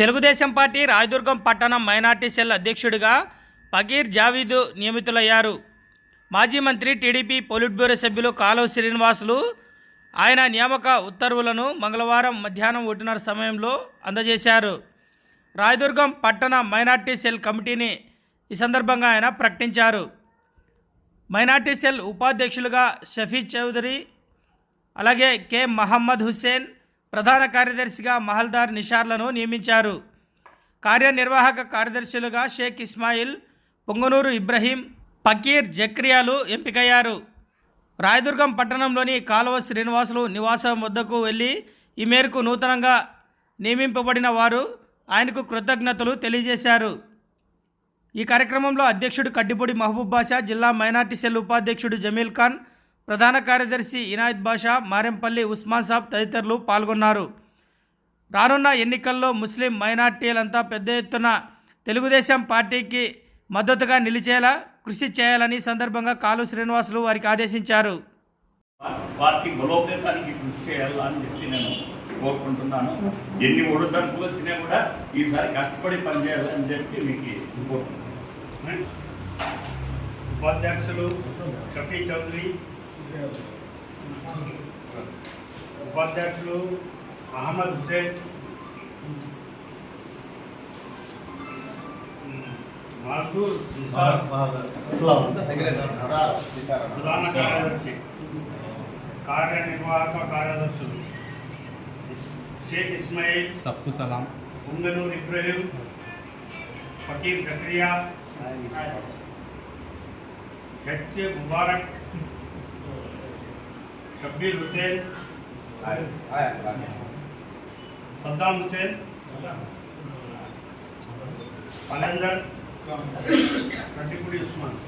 Telugu Desam party Rayadurgam పట్టణం minority cell అధ్యక్షుడిగా పగీర్ జావీదు నియమితులయ్యారు. మాజీ మంత్రి టీడీపీ పొలిట్ బ్యూరో సభ్యులు కాలువ శ్రీనివాసులు ఆయన నియామక ఉత్తర్వులను మంగళవారం మధ్యాహ్నం ఒకటిన్నర సమయంలో అందజేశారు. రాయదుర్గం పట్టణ మైనార్టీ సెల్ కమిటీని ఈ సందర్భంగా ఆయన ప్రకటించారు. మైనార్టీ సెల్ ఉపాధ్యక్షులుగా షఫీ చౌదరి అలాగే కె. మహమ్మద్ హుస్సేన్ ప్రధాన కార్యదర్శిగా మహల్దార్ నిషార్లను నియమించారు. కార్యనిర్వాహక కార్యదర్శులుగా షేక్ ఇస్మాయిల్ పొంగనూరు ఇబ్రహీం పకీర్ జక్రియాలు ఎంపికయ్యారు. రాయదుర్గం పట్టణంలోని కాలువ శ్రీనివాసులు నివాసం వద్దకు వెళ్ళి ఈ మేరకు నూతనంగా నియమింపబడిన వారు ఆయనకు కృతజ్ఞతలు తెలియజేశారు. ఈ కార్యక్రమంలో అధ్యక్షుడు కడ్డిపూడి మహబూబ్ బాషా జిల్లా మైనార్టీ సెల్ ఉపాధ్యక్షుడు జమీల్ ఖాన్ ప్రధాన కార్యదర్శి ఇనాయత్ బాషా మారెంపల్లి ఉస్మాన్ సాబ్ తదితరులు పాల్గొన్నారు. రానున్న ఎన్నికల్లో ముస్లిం మైనార్టీలంతా పెద్ద ఎత్తున తెలుగుదేశం పార్టీకి మద్దతుగా నిలిచేలా కృషి చేయాలని సందర్భంగా కాలు శ్రీనివాసులు వారికి ఆదేశించారు. పార్టీ బలోపేతానికి కృషి చేయాలా అని చెప్పి నేను కోరుకుంటున్నాను. ఎన్ని ఒడిదడుకులు వచ్చినా కూడా ఈసారి కష్టపడి పనిచేయాలని చెప్పి మీకు కోరుకుంటున్నాను. ఉపాధ్యక్షులు షఫీ చౌదరి ఉపాధ్యక్షులు అహ్మద్ హుసేన్ ప్రధాన కార్యదర్శి కార్యనిర్వాహక కార్యదర్శులు షేక్ ఇస్మాయిల్ సప్పు సలాం ఉంగనూరు ఇబ్రహీం ఫకీర్ జక్రియా హెచ్ ముబారక్ షబ్బీర్ హుసేన్ సద్దాం హుసేన్ అనందర్ కట్టిపూడి ఉస్మాన్